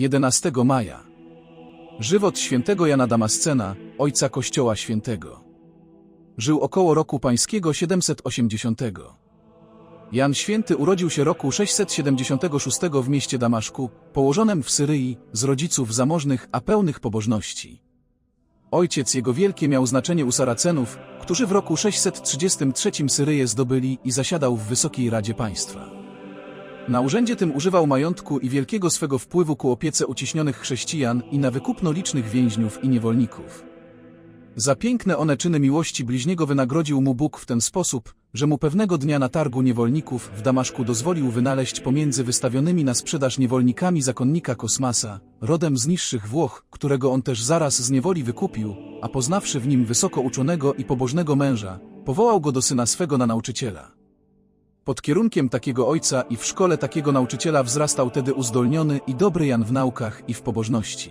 11 maja. Żywot świętego Jana Damascena, ojca Kościoła Świętego. Żył około roku pańskiego 780. Jan Święty urodził się roku 676 w mieście Damaszku, położonym w Syryi, z rodziców zamożnych, a pełnych pobożności. Ojciec jego wielkie miał znaczenie u Saracenów, którzy w roku 633 Syryję zdobyli i zasiadał w Wysokiej Radzie Państwa. Na urzędzie tym używał majątku i wielkiego swego wpływu ku opiece uciśnionych chrześcijan i na wykupno licznych więźniów i niewolników. Za piękne one czyny miłości bliźniego wynagrodził mu Bóg w ten sposób, że mu pewnego dnia na targu niewolników w Damaszku dozwolił wynaleźć pomiędzy wystawionymi na sprzedaż niewolnikami zakonnika Kosmasa, rodem z niższych Włoch, którego on też zaraz z niewoli wykupił, a poznawszy w nim wysoko uczonego i pobożnego męża, powołał go do syna swego na nauczyciela. Pod kierunkiem takiego ojca i w szkole takiego nauczyciela wzrastał tedy uzdolniony i dobry Jan w naukach i w pobożności.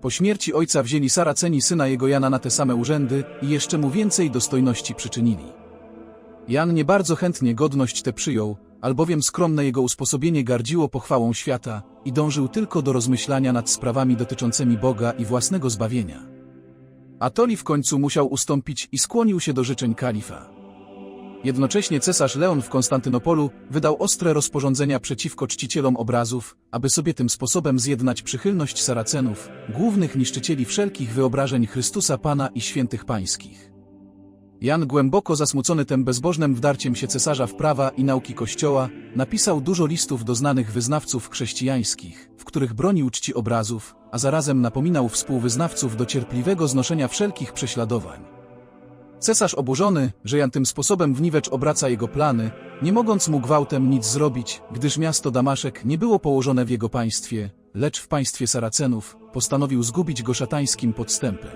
Po śmierci ojca wzięli Saraceni syna jego Jana na te same urzędy i jeszcze mu więcej dostojności przyczynili. Jan nie bardzo chętnie godność tę przyjął, albowiem skromne jego usposobienie gardziło pochwałą świata i dążył tylko do rozmyślania nad sprawami dotyczącymi Boga i własnego zbawienia. Atoli w końcu musiał ustąpić i skłonił się do życzeń kalifa. Jednocześnie cesarz Leon w Konstantynopolu wydał ostre rozporządzenia przeciwko czcicielom obrazów, aby sobie tym sposobem zjednać przychylność Saracenów, głównych niszczycieli wszelkich wyobrażeń Chrystusa Pana i świętych pańskich. Jan głęboko zasmucony tym bezbożnym wdarciem się cesarza w prawa i nauki Kościoła, napisał dużo listów do znanych wyznawców chrześcijańskich, w których bronił czci obrazów, a zarazem napominał współwyznawców do cierpliwego znoszenia wszelkich prześladowań. Cesarz oburzony, że Jan tym sposobem w niwecz obraca jego plany, nie mogąc mu gwałtem nic zrobić, gdyż miasto Damaszek nie było położone w jego państwie, lecz w państwie Saracenów, postanowił zgubić go szatańskim podstępem.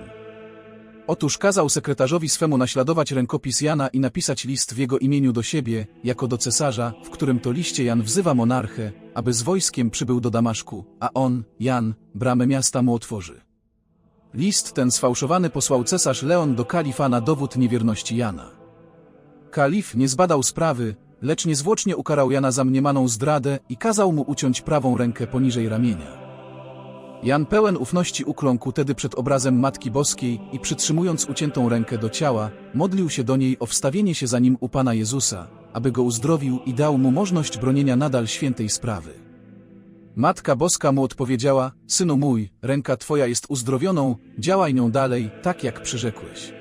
Otóż kazał sekretarzowi swemu naśladować rękopis Jana i napisać list w jego imieniu do siebie, jako do cesarza, w którym to liście Jan wzywa monarchę, aby z wojskiem przybył do Damaszku, a on, Jan, bramę miasta mu otworzy. List ten sfałszowany posłał cesarz Leon do kalifa na dowód niewierności Jana. Kalif nie zbadał sprawy, lecz niezwłocznie ukarał Jana za mniemaną zdradę i kazał mu uciąć prawą rękę poniżej ramienia. Jan pełen ufności ukląkł tedy przed obrazem Matki Boskiej i przytrzymując uciętą rękę do ciała, modlił się do niej o wstawienie się za nim u Pana Jezusa, aby go uzdrowił i dał mu możliwość bronienia nadal świętej sprawy. Matka Boska mu odpowiedziała, synu mój, ręka twoja jest uzdrowioną, działaj nią dalej, tak jak przyrzekłeś.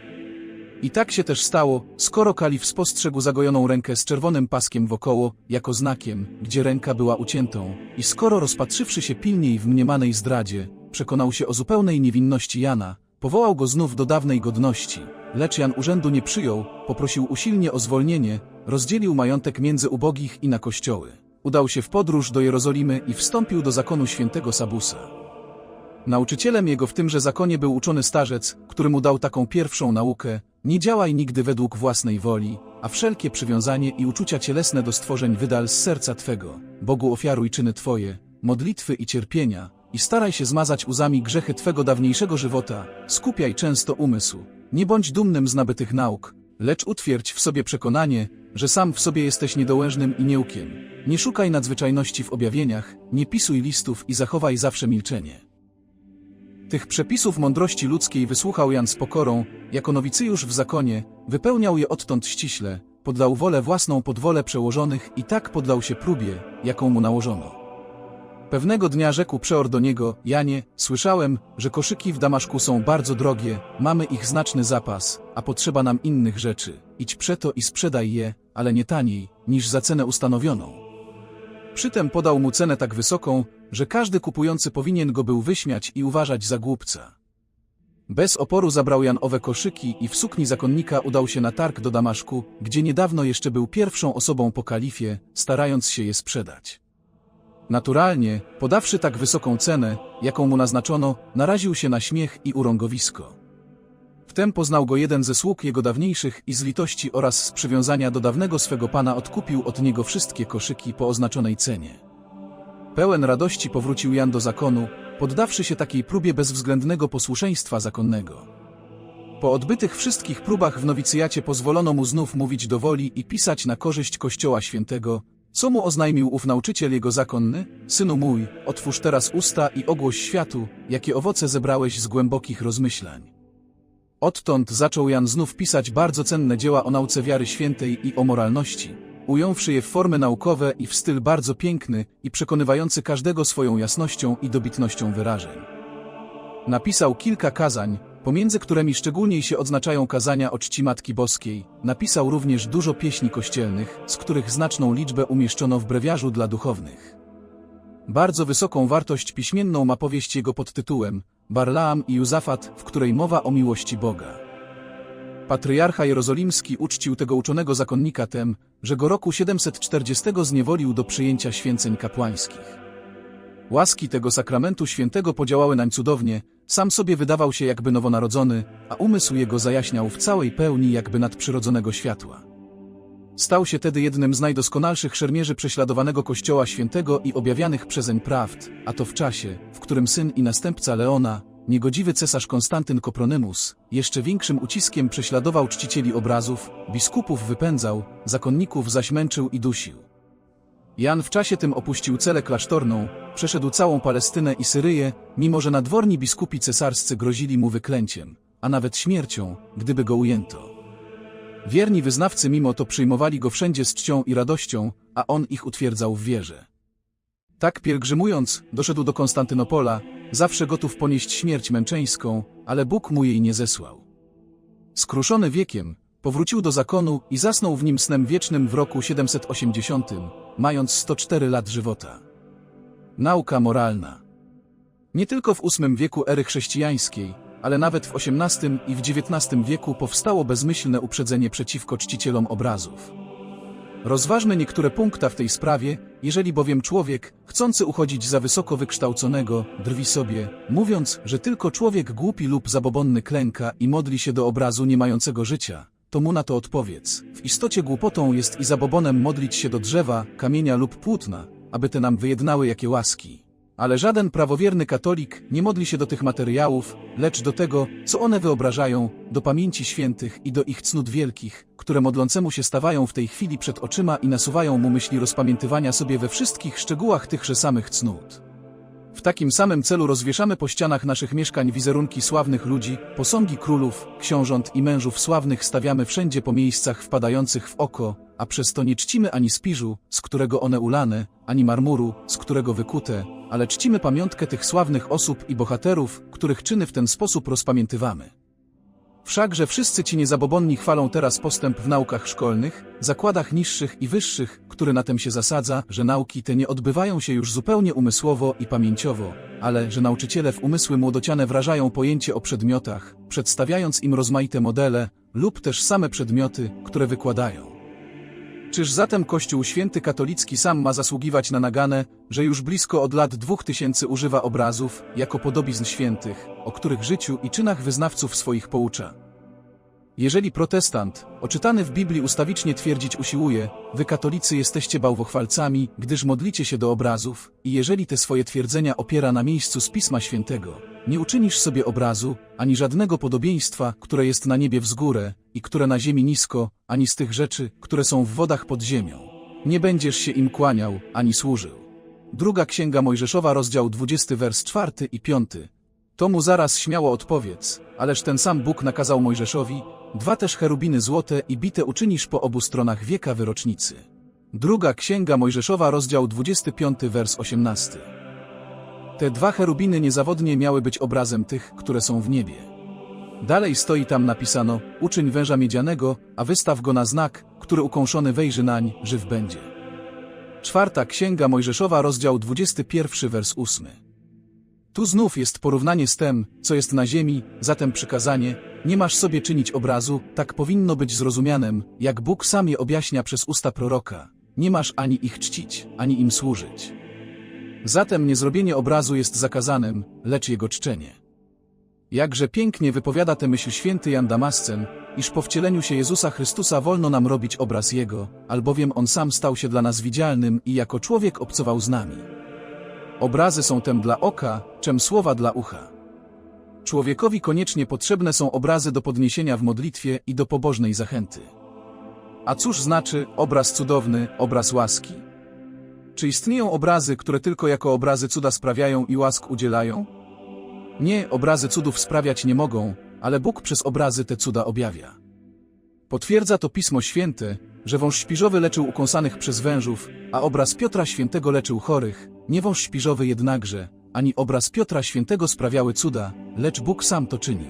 I tak się też stało, skoro kalif spostrzegł zagojoną rękę z czerwonym paskiem wokoło, jako znakiem, gdzie ręka była uciętą, i skoro rozpatrzywszy się pilniej w mniemanej zdradzie, przekonał się o zupełnej niewinności Jana, powołał go znów do dawnej godności, lecz Jan urzędu nie przyjął, poprosił usilnie o zwolnienie, rozdzielił majątek między ubogich i na kościoły. Udał się w podróż do Jerozolimy i wstąpił do zakonu świętego Sabusa. Nauczycielem jego w tymże zakonie był uczony starzec, który mu dał taką pierwszą naukę, nie działaj nigdy według własnej woli, a wszelkie przywiązanie i uczucia cielesne do stworzeń wydal z serca Twego, Bogu ofiaruj czyny Twoje, modlitwy i cierpienia, i staraj się zmazać łzami grzechy Twego dawniejszego żywota, skupiaj często umysł, nie bądź dumnym z nabytych nauk, lecz utwierdź w sobie przekonanie, że sam w sobie jesteś niedołężnym i nieukiem. Nie szukaj nadzwyczajności w objawieniach, nie pisuj listów i zachowaj zawsze milczenie. Tych przepisów mądrości ludzkiej wysłuchał Jan z pokorą, jako nowicyjusz w zakonie, wypełniał je odtąd ściśle, podlał wolę własną pod wolę przełożonych i tak podlał się próbie, jaką mu nałożono. Pewnego dnia rzekł przeor do niego, Janie, słyszałem, że koszyki w Damaszku są bardzo drogie, mamy ich znaczny zapas, a potrzeba nam innych rzeczy. Idź przeto i sprzedaj je, ale nie taniej, niż za cenę ustanowioną. Przytem podał mu cenę tak wysoką, że każdy kupujący powinien go był wyśmiać i uważać za głupca. Bez oporu zabrał Jan owe koszyki i w sukni zakonnika udał się na targ do Damaszku, gdzie niedawno jeszcze był pierwszą osobą po kalifie, starając się je sprzedać. Naturalnie, podawszy tak wysoką cenę, jaką mu naznaczono, naraził się na śmiech i urągowisko. Wtem poznał go jeden ze sług jego dawniejszych i z litości oraz z przywiązania do dawnego swego pana odkupił od niego wszystkie koszyki po oznaczonej cenie. Pełen radości powrócił Jan do zakonu, poddawszy się takiej próbie bezwzględnego posłuszeństwa zakonnego. Po odbytych wszystkich próbach w nowicjacie pozwolono mu znów mówić do woli i pisać na korzyść Kościoła Świętego, Co mu oznajmił ów nauczyciel jego zakonny? Synu mój, otwórz teraz usta i ogłoś światu, jakie owoce zebrałeś z głębokich rozmyślań. Odtąd zaczął Jan znów pisać bardzo cenne dzieła o nauce wiary świętej i o moralności, ująwszy je w formy naukowe i w styl bardzo piękny i przekonywający każdego swoją jasnością i dobitnością wyrażeń. Napisał kilka kazań, pomiędzy którymi szczególniej się odznaczają kazania o czci Matki Boskiej. Napisał również dużo pieśni kościelnych, z których znaczną liczbę umieszczono w brewiarzu dla duchownych. Bardzo wysoką wartość piśmienną ma powieść jego pod tytułem Barlaam i Józafat, w której mowa o miłości Boga. Patriarcha Jerozolimski uczcił tego uczonego zakonnika tem, że go roku 740 zniewolił do przyjęcia święceń kapłańskich. Łaski tego sakramentu świętego podziałały nań cudownie, sam sobie wydawał się jakby nowonarodzony, a umysł jego zajaśniał w całej pełni jakby nadprzyrodzonego światła. Stał się tedy jednym z najdoskonalszych szermierzy prześladowanego Kościoła Świętego i objawianych przezeń prawd, a to w czasie, w którym syn i następca Leona, niegodziwy cesarz Konstantyn Kopronymus, jeszcze większym uciskiem prześladował czcicieli obrazów, biskupów wypędzał, zakonników zaś męczył i dusił. Jan w czasie tym opuścił celę klasztorną, przeszedł całą Palestynę i Syryję, mimo że nadworni biskupi cesarscy grozili mu wyklęciem, a nawet śmiercią, gdyby go ujęto. Wierni wyznawcy mimo to przyjmowali go wszędzie z czcią i radością, a on ich utwierdzał w wierze. Tak pielgrzymując, doszedł do Konstantynopola, zawsze gotów ponieść śmierć męczeńską, ale Bóg mu jej nie zesłał. Skruszony wiekiem, powrócił do zakonu i zasnął w nim snem wiecznym w roku 780, mając 104 lat żywota. Nauka moralna. Nie tylko w VIII wieku ery chrześcijańskiej, ale nawet w XVIII i w XIX wieku powstało bezmyślne uprzedzenie przeciwko czcicielom obrazów. Rozważmy niektóre punkta w tej sprawie, jeżeli bowiem człowiek, chcący uchodzić za wysoko wykształconego, drwi sobie, mówiąc, że tylko człowiek głupi lub zabobonny klęka i modli się do obrazu nie mającego życia, to mu na to odpowiedz. W istocie głupotą jest i zabobonem modlić się do drzewa, kamienia lub płótna, aby te nam wyjednały jakie łaski. Ale żaden prawowierny katolik nie modli się do tych materiałów, lecz do tego, co one wyobrażają, do pamięci świętych i do ich cnót wielkich, które modlącemu się stawają w tej chwili przed oczyma i nasuwają mu myśli rozpamiętywania sobie we wszystkich szczegółach tychże samych cnót. W takim samym celu rozwieszamy po ścianach naszych mieszkań wizerunki sławnych ludzi, posągi królów, książąt i mężów sławnych stawiamy wszędzie po miejscach wpadających w oko, a przez to nie czcimy ani spiżu, z którego one ulane, ani marmuru, z którego wykute, ale czcimy pamiątkę tych sławnych osób i bohaterów, których czyny w ten sposób rozpamiętywamy. Wszakże wszyscy ci niezabobonni chwalą teraz postęp w naukach szkolnych, zakładach niższych i wyższych, który na tym się zasadza, że nauki te nie odbywają się już zupełnie umysłowo i pamięciowo, ale że nauczyciele w umysły młodociane wrażają pojęcie o przedmiotach, przedstawiając im rozmaite modele lub też same przedmioty, które wykładają. Czyż zatem Kościół Święty Katolicki sam ma zasługiwać na naganę, że już blisko od lat dwóch tysięcy używa obrazów, jako podobizn świętych, o których życiu i czynach wyznawców swoich poucza? Jeżeli protestant, oczytany w Biblii ustawicznie twierdzić usiłuje, wy katolicy jesteście bałwochwalcami, gdyż modlicie się do obrazów, i jeżeli te swoje twierdzenia opiera na miejscu z Pisma Świętego, nie uczynisz sobie obrazu, ani żadnego podobieństwa, które jest na niebie wzgórę i które na ziemi nisko, ani z tych rzeczy, które są w wodach pod ziemią. Nie będziesz się im kłaniał, ani służył. Druga Księga Mojżeszowa, rozdział 20, wers 4 i 5. To mu zaraz śmiało odpowiedz, ależ ten sam Bóg nakazał Mojżeszowi, dwa też cherubiny złote i bite uczynisz po obu stronach wieka wyrocznicy. Druga Księga Mojżeszowa, rozdział 25, wers 18. Te dwa cherubiny niezawodnie miały być obrazem tych, które są w niebie. Dalej stoi tam napisano, uczyń węża miedzianego, a wystaw go na znak, który ukąszony wejrzy nań, żyw będzie. Czwarta Księga Mojżeszowa, rozdział 21, wers 8. Tu znów jest porównanie z tym, co jest na ziemi, zatem przykazanie, nie masz sobie czynić obrazu, tak powinno być zrozumianem, jak Bóg sam je objaśnia przez usta proroka. Nie masz ani ich czcić, ani im służyć. Zatem niezrobienie obrazu jest zakazanym, lecz jego czczenie. Jakże pięknie wypowiada tę myśl święty Jan Damascen, iż po wcieleniu się Jezusa Chrystusa wolno nam robić obraz Jego, albowiem On sam stał się dla nas widzialnym i jako człowiek obcował z nami. Obrazy są tem dla oka, czem słowa dla ucha. Człowiekowi koniecznie potrzebne są obrazy do podniesienia w modlitwie i do pobożnej zachęty. A cóż znaczy obraz cudowny, obraz łaski? Czy istnieją obrazy, które tylko jako obrazy cuda sprawiają i łask udzielają? Nie, obrazy cudów sprawiać nie mogą, ale Bóg przez obrazy te cuda objawia. Potwierdza to Pismo Święte, że wąż śpiżowy leczył ukąsanych przez wężów, a obraz Piotra Świętego leczył chorych, nie wąż śpiżowy jednakże, ani obraz Piotra Świętego sprawiały cuda, lecz Bóg sam to czynił.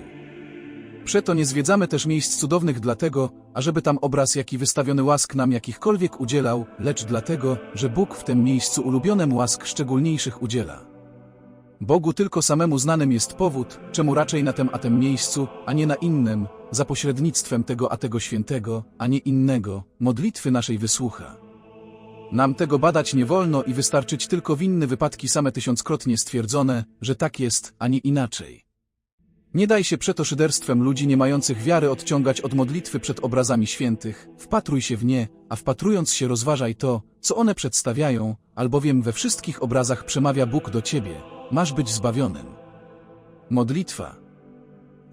Przeto nie zwiedzamy też miejsc cudownych dlatego, ażeby tam obraz jaki wystawiony łask nam jakichkolwiek udzielał, lecz dlatego, że Bóg w tym miejscu ulubionym łask szczególniejszych udziela. Bogu tylko samemu znanym jest powód, czemu raczej na tym a tym miejscu, a nie na innym, za pośrednictwem tego a tego świętego, a nie innego, modlitwy naszej wysłucha. Nam tego badać nie wolno i wystarczyć tylko winny wypadki same tysiąckrotnie stwierdzone, że tak jest, a nie inaczej. Nie daj się przeto szyderstwem ludzi nie mających wiary odciągać od modlitwy przed obrazami świętych, wpatruj się w nie, a wpatrując się rozważaj to, co one przedstawiają, albowiem we wszystkich obrazach przemawia Bóg do ciebie, masz być zbawionym. Modlitwa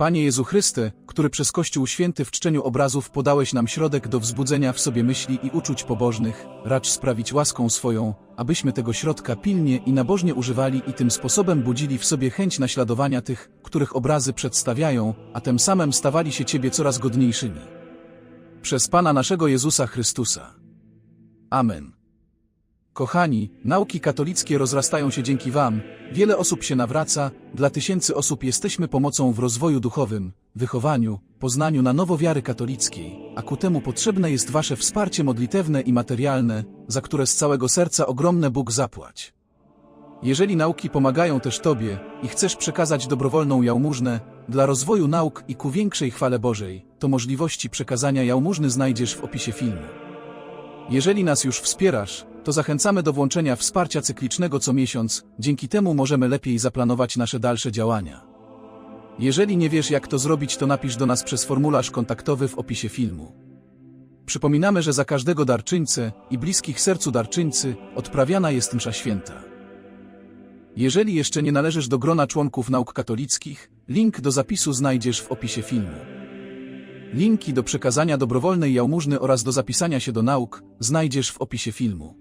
Panie Jezu Chryste, który przez Kościół Święty w czczeniu obrazów podałeś nam środek do wzbudzenia w sobie myśli i uczuć pobożnych, racz sprawić łaską swoją, abyśmy tego środka pilnie i nabożnie używali i tym sposobem budzili w sobie chęć naśladowania tych, których obrazy przedstawiają, a tym samym stawali się Ciebie coraz godniejszymi. Przez Pana naszego Jezusa Chrystusa. Amen. Kochani, nauki katolickie rozrastają się dzięki Wam, wiele osób się nawraca, dla tysięcy osób jesteśmy pomocą w rozwoju duchowym, wychowaniu, poznaniu na nowo wiary katolickiej, a ku temu potrzebne jest Wasze wsparcie modlitewne i materialne, za które z całego serca ogromne Bóg zapłać. Jeżeli nauki pomagają też Tobie i chcesz przekazać dobrowolną jałmużnę dla rozwoju nauk i ku większej chwale Bożej, to możliwości przekazania jałmużny znajdziesz w opisie filmu. Jeżeli nas już wspierasz, to zachęcamy do włączenia wsparcia cyklicznego co miesiąc, dzięki temu możemy lepiej zaplanować nasze dalsze działania. Jeżeli nie wiesz jak to zrobić, to napisz do nas przez formularz kontaktowy w opisie filmu. Przypominamy, że za każdego darczyńcę i bliskich sercu darczyńcy odprawiana jest msza święta. Jeżeli jeszcze nie należysz do grona członków nauk katolickich, link do zapisu znajdziesz w opisie filmu. Linki do przekazania dobrowolnej jałmużny oraz do zapisania się do nauk znajdziesz w opisie filmu.